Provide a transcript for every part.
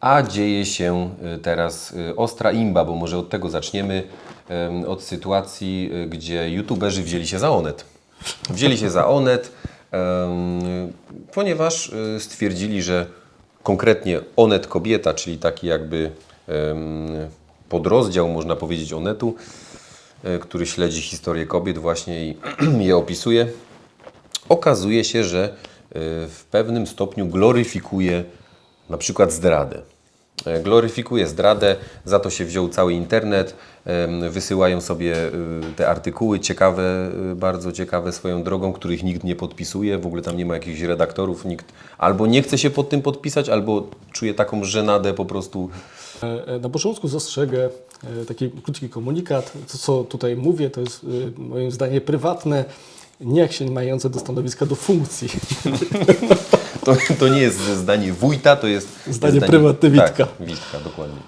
A dzieje się y, teraz y, ostra imba, bo może od tego zaczniemy, em, od sytuacji, y, gdzie youtuberzy wzięli się za Onet. Wzięli się za Onet, ponieważ stwierdzili, że konkretnie Onet Kobieta, czyli taki jakby podrozdział, można powiedzieć, Onetu, y, który śledzi historię kobiet właśnie i je opisuje, okazuje się, że y, w pewnym stopniu gloryfikuje na przykład zdradę. E, Gloryfikuje zdradę, za to się wziął cały internet, wysyłają sobie y, te artykuły ciekawe, y, bardzo ciekawe swoją drogą, których nikt nie podpisuje, w ogóle tam nie ma jakichś redaktorów, nikt albo nie chce się pod tym podpisać, albo czuje taką żenadę po prostu. E, e, Na początku zastrzegę e, taki krótki komunikat. To, co tutaj mówię, to jest e, moim zdaniem prywatne, nijak się mające do stanowiska do funkcji. To, to nie jest zdanie wójta, to jest Zdanie prywatne Witka. Tak, Witka, dokładnie.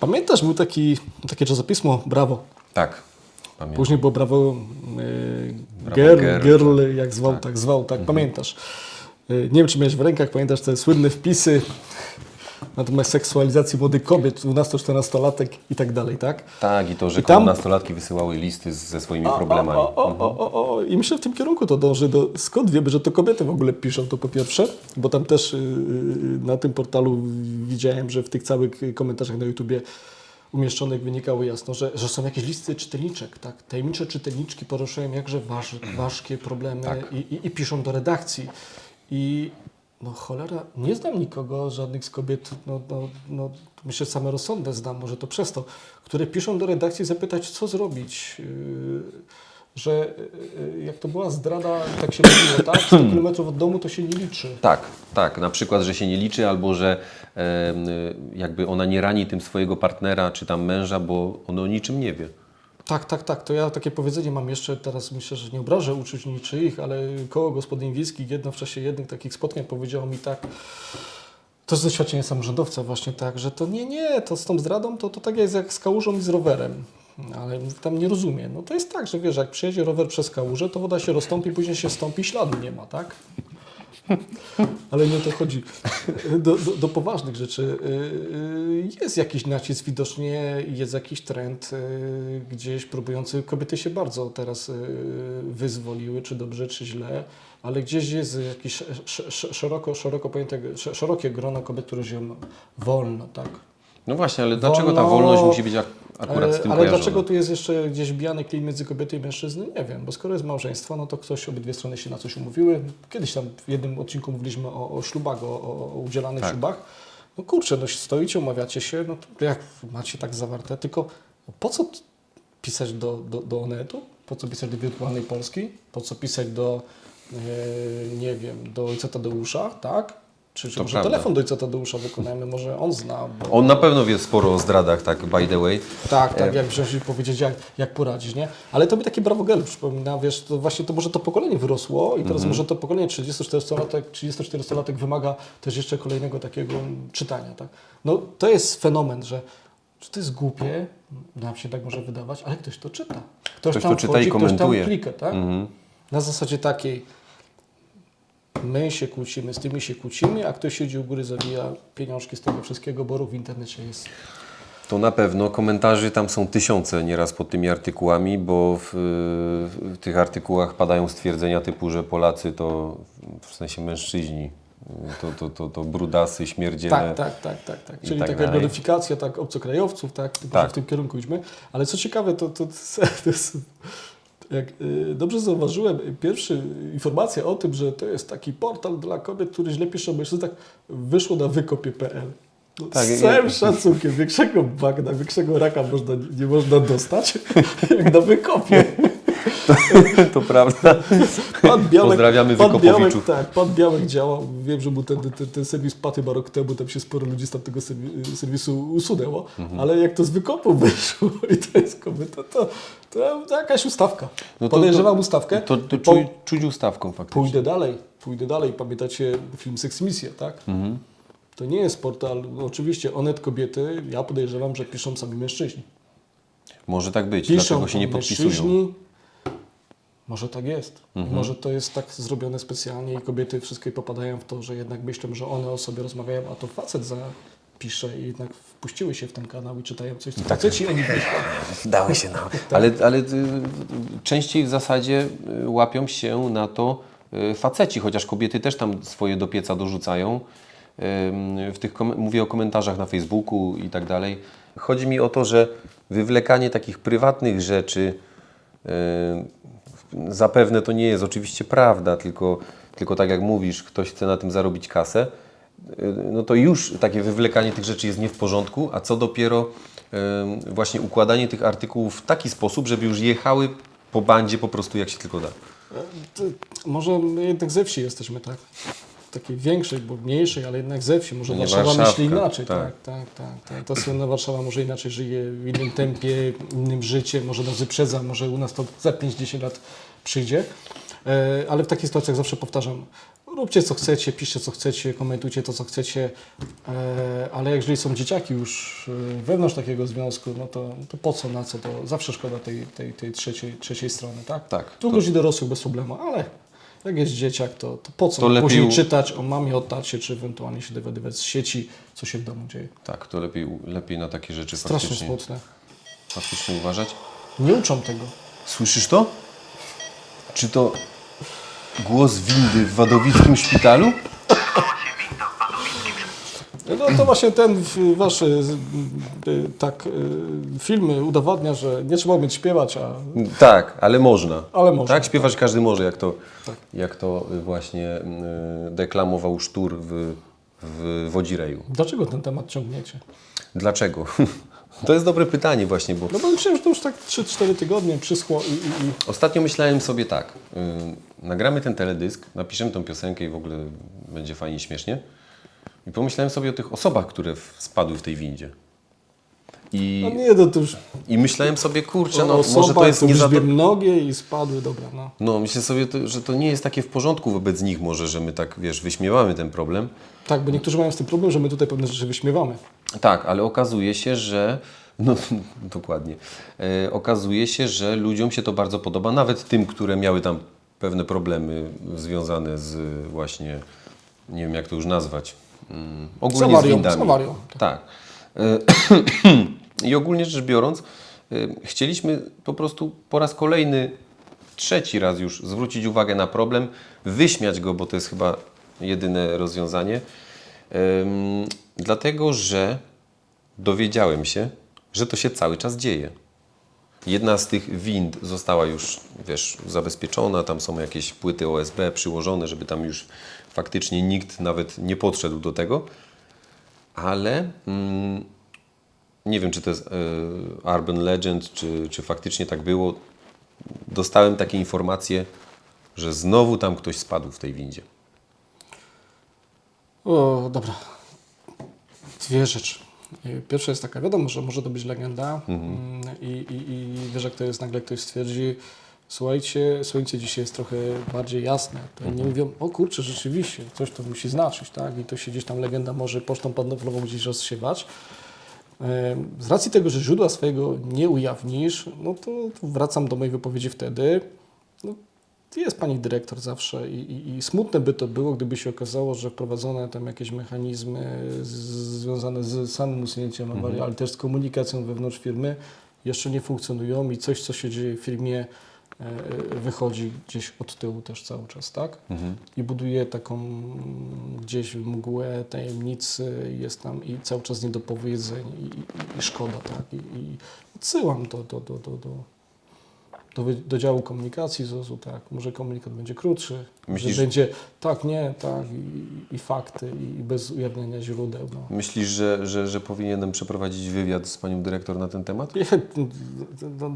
Pamiętasz, był taki, takie czasopismo Brawo. Tak, pamiętam. Później było Brawo, e, Girl, Girl, girl, jak zwał, tak, zwał, tak, pamiętasz. E, Nie wiem, czy miałeś w rękach, pamiętasz te słynne wpisy na temat seksualizacji młodych kobiet, 12-14-latek i tak dalej, tak? Tak, i to, że I tam- nastolatki wysyłały listy ze swoimi problemami. O, o, o, o, o. I myślę, w tym kierunku to dąży. Do, skąd wiemy, że to kobiety w ogóle piszą to po pierwsze? Bo tam też yy, na tym portalu widziałem, że w tych całych komentarzach na YouTubie umieszczonych wynikało jasno, że, że są jakieś listy czytelniczek, tak? Tajemnicze czytelniczki poruszają jakże waż, ważkie problemy Tak. i, i, i piszą do redakcji. I no cholera, nie znam nikogo, żadnych z kobiet, no, no, no myślę same rozsądne znam, może to przez to, które piszą do redakcji zapytać, co zrobić, yy, że yy, jak to była zdrada, tak się mówiło, tak, 100 kilometrów od domu to się nie liczy. Tak, tak. Na przykład, że się nie liczy, albo że em, y, jakby ona nie rani tym swojego partnera czy tam męża, bo on o niczym nie wie. Tak, tak, tak. To ja takie powiedzenie mam jeszcze, teraz myślę, że nie obrażę uczuć niczyich, ale koło gospodyń wiejskich jedno w czasie jednych takich spotkań powiedziało mi tak, to jest doświadczenie samorządowca właśnie tak, że to nie, nie, to z tą zdradą to, to tak jest jak z kałużą i z rowerem. Ale tam nie rozumie. No to jest tak, że wiesz, jak przyjedzie rower przez kałużę, to woda się roztąpi, później się stąpi, śladu nie ma, tak? Ale nie o to chodzi. Do, do, do poważnych rzeczy. Yy, Jest jakiś nacisk widocznie, jest jakiś trend yy, gdzieś próbujący. Kobiety się bardzo teraz wyzwoliły, czy dobrze, czy źle, ale gdzieś jest jakieś sz- sz- szeroko, szeroko pojęte, sz- szerokie grono kobiet, które żyją wolno, tak? No właśnie, ale dlaczego ta Wolno- wolność musi być ak- akurat z tym ale dlaczego tu jest jeszcze gdzieś wbijany klin między kobiety i mężczyzny? Nie wiem, bo skoro jest małżeństwo, no to ktoś, obydwie strony się na coś umówiły. Kiedyś tam w jednym odcinku mówiliśmy o, o ślubach, o, o, udzielanych Tak. ślubach. No kurczę, no stoicie, umawiacie się, no to jak macie tak zawarte, tylko po co pisać do, do, do Onetu? Po co pisać do Wirtualnej Polski? Po co pisać do, e, nie wiem, do ojca Tadeusza, tak? Czy, czy może prawda. telefon do ojca Tadeusza wykonajmy, może on zna, bo... On na pewno wie sporo o zdradach, tak by the way. Tak, tak, jak wziąć i powiedzieć, jak, jak poradzić, nie? Ale to mi takie brawo gelu przypomina, wiesz, to właśnie to może to pokolenie wyrosło i teraz może to pokolenie 34-latek, 34-latek wymaga też jeszcze kolejnego takiego czytania, tak? No to jest fenomen, że, że to jest głupie, nam się tak może wydawać, ale ktoś to czyta. Ktoś, Ktoś tam to czyta wchodzi, i ktoś tam komentuje. klika, tak? Mhm. Na zasadzie takiej, my się kłócimy, z tymi się kłócimy, a ktoś siedzi u góry, zawija pieniążki z tego wszystkiego, bo ruch w internecie jest To na pewno. Komentarzy tam są tysiące nieraz pod tymi artykułami, bo w, w tych artykułach padają stwierdzenia typu, że Polacy to, w sensie mężczyźni, to, to, to, to brudasy, śmierdziele. Tak, tak, tak, tak, tak. Czyli tak taka dalej. gloryfikacja tak, obcokrajowców, tak, Tak. w tym kierunku idźmy. Ale co ciekawe, to, to, to jest, jak y, dobrze zauważyłem, y, pierwsza informacja o tym, że to jest taki portal dla kobiet, który źle pisze o mężczyznach, wyszło na wykopie.pl. No, Tak, z całym szacunkiem, większego bagna, większego raka można, nie można dostać, jak na wykopie. To prawda. Pan Białek, Pozdrawiamy pan Białek, tak, pan Białek działał. Wiem, że był ten, ten, ten serwis Paty chyba rok temu, tam się sporo ludzi z tamtego serwi- serwisu usunęło, Mhm. ale jak to z wykopu wyszło i to jest kobieta, to, to, to jakaś ustawka. No to- Podejrzewam to- ustawkę. To, to czuć, czuć ustawką faktycznie. Pójdę dalej, pójdę dalej. Pamiętacie film Seks Misja, tak? Mhm. To nie jest portal, oczywiście Onet kobiety, ja podejrzewam, że piszą sami mężczyźni. Może tak być. Piszą Dlaczego się nie podpisują? Może tak jest. Mhm. Może to jest tak zrobione specjalnie i kobiety wszystkie popadają w to, że jednak myślą, że one o sobie rozmawiają, a to facet zapisze i jednak wpuściły się w ten kanał i czytają coś, co Tak. faceci o nich myślą. Dały się na. Ale, ale y, częściej w zasadzie y, łapią się na to y, faceci, chociaż kobiety też tam swoje do pieca dorzucają. W tych mówię o komentarzach na Facebooku i tak dalej. Chodzi mi o to, że wywlekanie takich prywatnych rzeczy y, zapewne to nie jest oczywiście prawda, tylko, tylko tak jak mówisz, ktoś chce na tym zarobić kasę, y, no to już takie wywlekanie tych rzeczy jest nie w porządku, a co dopiero y, właśnie układanie tych artykułów w taki sposób, żeby już jechały po bandzie po prostu jak się tylko da. To, może jednak ze wsi jesteśmy, tak? Takiej większej, bo mniejszej, ale jednak ze wsi. Może Nie Warszawa myśli inaczej. tak. Tak, tak, tak. tak. Ta słynna Warszawa może inaczej żyje, w innym tempie, innym życiem, może nas wyprzedza, może u nas to za 5-10 lat przyjdzie. E, ale w takich sytuacjach zawsze powtarzam, róbcie co chcecie, piszcie co chcecie, komentujcie to co chcecie, e, ale jeżeli są dzieciaki już e, wewnątrz takiego związku, no to, to po co, na co, to zawsze szkoda tej, tej, tej trzeciej, trzeciej strony, tak? Tak, Tu to- ludzi dorosłych bez problemu, ale jak jest dzieciak, to, to po co To lepiej później czytać o mamie, o tacie, czy ewentualnie się dowiadywać z sieci, co się w domu dzieje. Tak, to lepiej, lepiej na takie rzeczy Strasznie faktycznie, smutne. faktycznie uważać. Nie uczą tego. Słyszysz to? Czy to głos windy w wadowickim szpitalu? No to właśnie ten wasz y, y, tak, y, filmy udowadnia, że nie trzeba umieć śpiewać, a Tak, ale można. Ale można, Tak, śpiewać każdy może, jak to, Tak. jak to właśnie y, deklamował Sztur w, w Wodzireju. dlaczego ten temat ciągniecie? Dlaczego? To jest dobre pytanie właśnie, bo No bo myślałem, że to już tak 3-4 tygodnie przyschło i, i, i ostatnio myślałem sobie tak, y, nagramy ten teledysk, napiszemy tą piosenkę i w ogóle będzie fajnie, śmiesznie. I pomyślałem sobie o tych osobach, które w, spadły w tej windzie. I, no nie, no to już I myślałem sobie, kurczę, no, osoba, może to jest nie za... liczbie nogie i spadły, dobra, no. No, myślę sobie, to, że to nie jest takie w porządku wobec nich może, że my tak, wiesz, wyśmiewamy ten problem. Tak, bo niektórzy mają z tym problem, że my tutaj pewne rzeczy wyśmiewamy. Tak, ale okazuje się, że. No, dokładnie. E, okazuje się, że ludziom się to bardzo podoba, nawet tym, które miały tam pewne problemy związane z właśnie, nie wiem jak to już nazwać, mm, ogólnie awarią, z windami. z awarią, Tak. E, I ogólnie rzecz biorąc, e, chcieliśmy po prostu po raz kolejny, trzeci raz już zwrócić uwagę na problem, wyśmiać go, bo to jest chyba jedyne rozwiązanie. Dlatego, że dowiedziałem się, że to się cały czas dzieje. Jedna z tych wind została już, wiesz, zabezpieczona, tam są jakieś płyty OSB przyłożone, żeby tam już faktycznie nikt nawet nie podszedł do tego, ale mm, nie wiem, czy to jest e, urban legend, czy, czy faktycznie tak było. Dostałem takie informacje, że znowu tam ktoś spadł w tej windzie. O, dobra. Dwie rzeczy. Y, Pierwsza jest taka, wiadomo, że może to być legenda mm, i, i, i wiesz, jak to jest, nagle ktoś stwierdzi, słuchajcie, słońce dzisiaj jest trochę bardziej jasne. To nie mówią, o kurczę, rzeczywiście, coś to musi znaczyć, tak? I to się gdzieś tam legenda może pocztą pantoflową gdzieś rozsiewać. Z racji tego, że źródła swojego nie ujawnisz, no to wracam do mojej wypowiedzi wtedy. No, jest pani dyrektor zawsze i, i, i smutne by to było, gdyby się okazało, że wprowadzone tam jakieś mechanizmy z, związane z samym usunięciem awarii, ale też z komunikacją wewnątrz firmy jeszcze nie funkcjonują i coś, co się dzieje w firmie e, wychodzi gdzieś od tyłu też cały czas, tak? I buduje taką gdzieś mgłę tajemnicy, jest tam i cały czas niedopowiedzeń i, i, i szkoda, tak? I, i odsyłam to do, do, do, do, do, do działu komunikacji ZOZ-u, tak, może komunikat będzie krótszy, Myślisz- że będzie tak, nie, tak i, i fakty i bez ujawniania źródeł. No. Myślisz, że, że, że powinienem przeprowadzić wywiad z panią dyrektor na ten temat? Nie, to,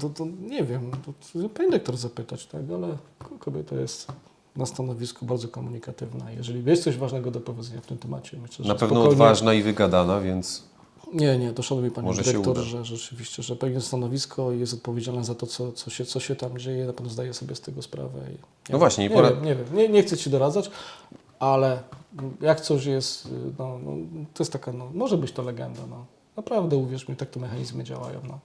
to, to nie wiem, to, pani doktor zapytać, tak, ale ko- kobieta jest na stanowisku bardzo komunikatywna. Jeżeli jest coś ważnego do powiedzenia w tym temacie, myślę, że Na pewno spokojnie- odważna i wygadana, więc Nie, nie, to szanowni Panie Może Dyrektor, że rzeczywiście, że pełni stanowisko i jest odpowiedzialna za to, co, co, się, co się tam dzieje, na pewno zdaje sobie z tego sprawę. I, No właśnie, nie, pora- wiem, nie wiem, nie, nie chcę Ci doradzać, ale jak coś jest, no, no, to jest taka, no, może być to legenda, no. Naprawdę, uwierz mi, tak te mechanizmy działają, no.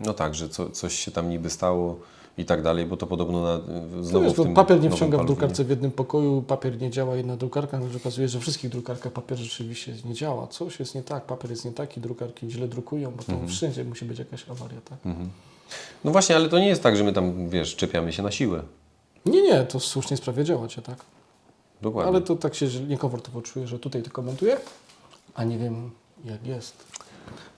no tak, że co, coś się tam niby stało i tak dalej, bo to podobno na, znowu w no, tym papier nie wciąga w drukarce w jednym pokoju, papier nie działa, jedna drukarka, no, że okazuje, że we wszystkich drukarkach papier rzeczywiście nie działa. Coś jest nie tak, papier jest nie taki, drukarki źle drukują, bo to Mhm. wszędzie musi być jakaś awaria, tak? No właśnie, ale to nie jest tak, że my tam, wiesz, czepiamy się na siłę. Nie, nie, to słusznie sprawia działacie, tak? Dokładnie. Ale to tak się niekomfortowo czuję, że tutaj to komentuję, a nie wiem jak jest.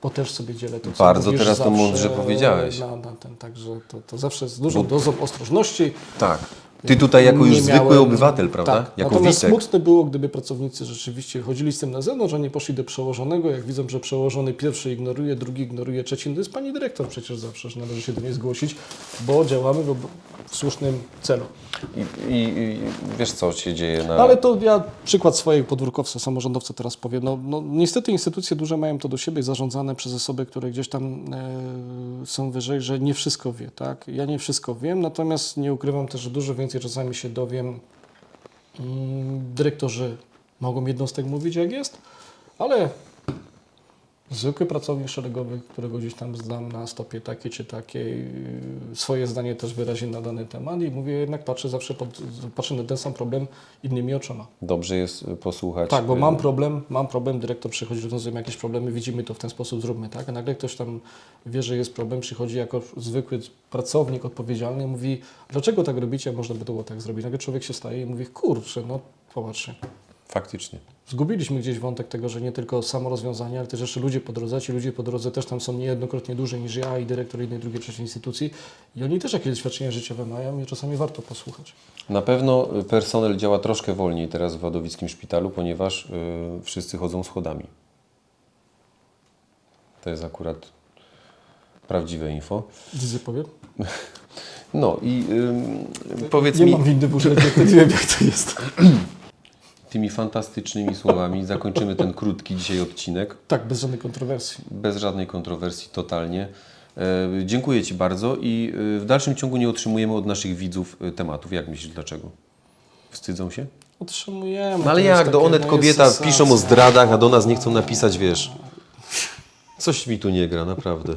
Bo też sobie dzielę to, co Bardzo mówisz teraz to mądrze powiedziałeś. Na, na ten, także to, to zawsze z dużą dozą ostrożności. Tak. Ty tutaj jako już zwykły miałem- obywatel, prawda? Tak. Jako Natomiast Witek. smutne było, gdyby pracownicy rzeczywiście chodzili z tym na zewnątrz, a nie poszli do przełożonego. Jak widzą, że przełożony pierwszy ignoruje, drugi ignoruje, trzeci, no to jest pani dyrektor przecież zawsze, że należy się do niej zgłosić, bo działamy w, w słusznym celu. I, i, I wiesz, co się dzieje na... Ale to ja przykład swojej podwórkowca, samorządowca teraz powiem. No, no, niestety instytucje duże mają to do siebie zarządzane przez osoby, które gdzieś tam e, są wyżej, że nie wszystko wie. Tak? Ja nie wszystko wiem, natomiast nie ukrywam też, że dużo więcej czasami się dowiem. Mm, dyrektorzy mogą jednostek mówić jak jest, ale zwykły pracownik szeregowy, którego gdzieś tam znam na stopie takiej czy takiej, yy, swoje zdanie też wyrazi na dany temat i mówię, jednak patrzę zawsze pod, patrzę na ten sam problem innymi oczoma. Dobrze jest y, posłuchać... Tak, bo y, mam problem, mam problem, dyrektor przychodzi, rozwiązujemy jakieś problemy, widzimy to w ten sposób, zróbmy, tak? A nagle ktoś tam wie, że jest problem, przychodzi jako zwykły pracownik odpowiedzialny i mówi, dlaczego tak robicie, można by to było tak zrobić. Nagle człowiek się staje i mówi, kurczę, no popatrzcie. Faktycznie. Zgubiliśmy gdzieś wątek tego, że nie tylko samo rozwiązanie, ale też jeszcze ludzie po drodze. Ci ludzie po drodze też tam są niejednokrotnie dłużej niż ja i dyrektor jednej, drugiej, trzeciej instytucji i oni też jakieś doświadczenia życiowe mają i czasami warto posłuchać. Na pewno y, personel działa troszkę wolniej teraz w Wadowickim Szpitalu, ponieważ y, wszyscy chodzą schodami. To jest akurat prawdziwe info. Widzę powiem. No i y, powiedz Nie mi mam windy, nie wiem jak to jest. tymi fantastycznymi słowami zakończymy ten krótki dzisiaj odcinek. Tak, bez żadnej kontrowersji. Bez żadnej kontrowersji, totalnie. E, Dziękuję Ci bardzo i y, w dalszym ciągu nie otrzymujemy od naszych widzów y, tematów. Jak myślisz, dlaczego? Wstydzą się? Otrzymujemy. No ale jak, do Onet kobieta jest piszą o sensacja. zdradach, a do nas nie chcą napisać, wiesz. Coś mi tu nie gra, naprawdę.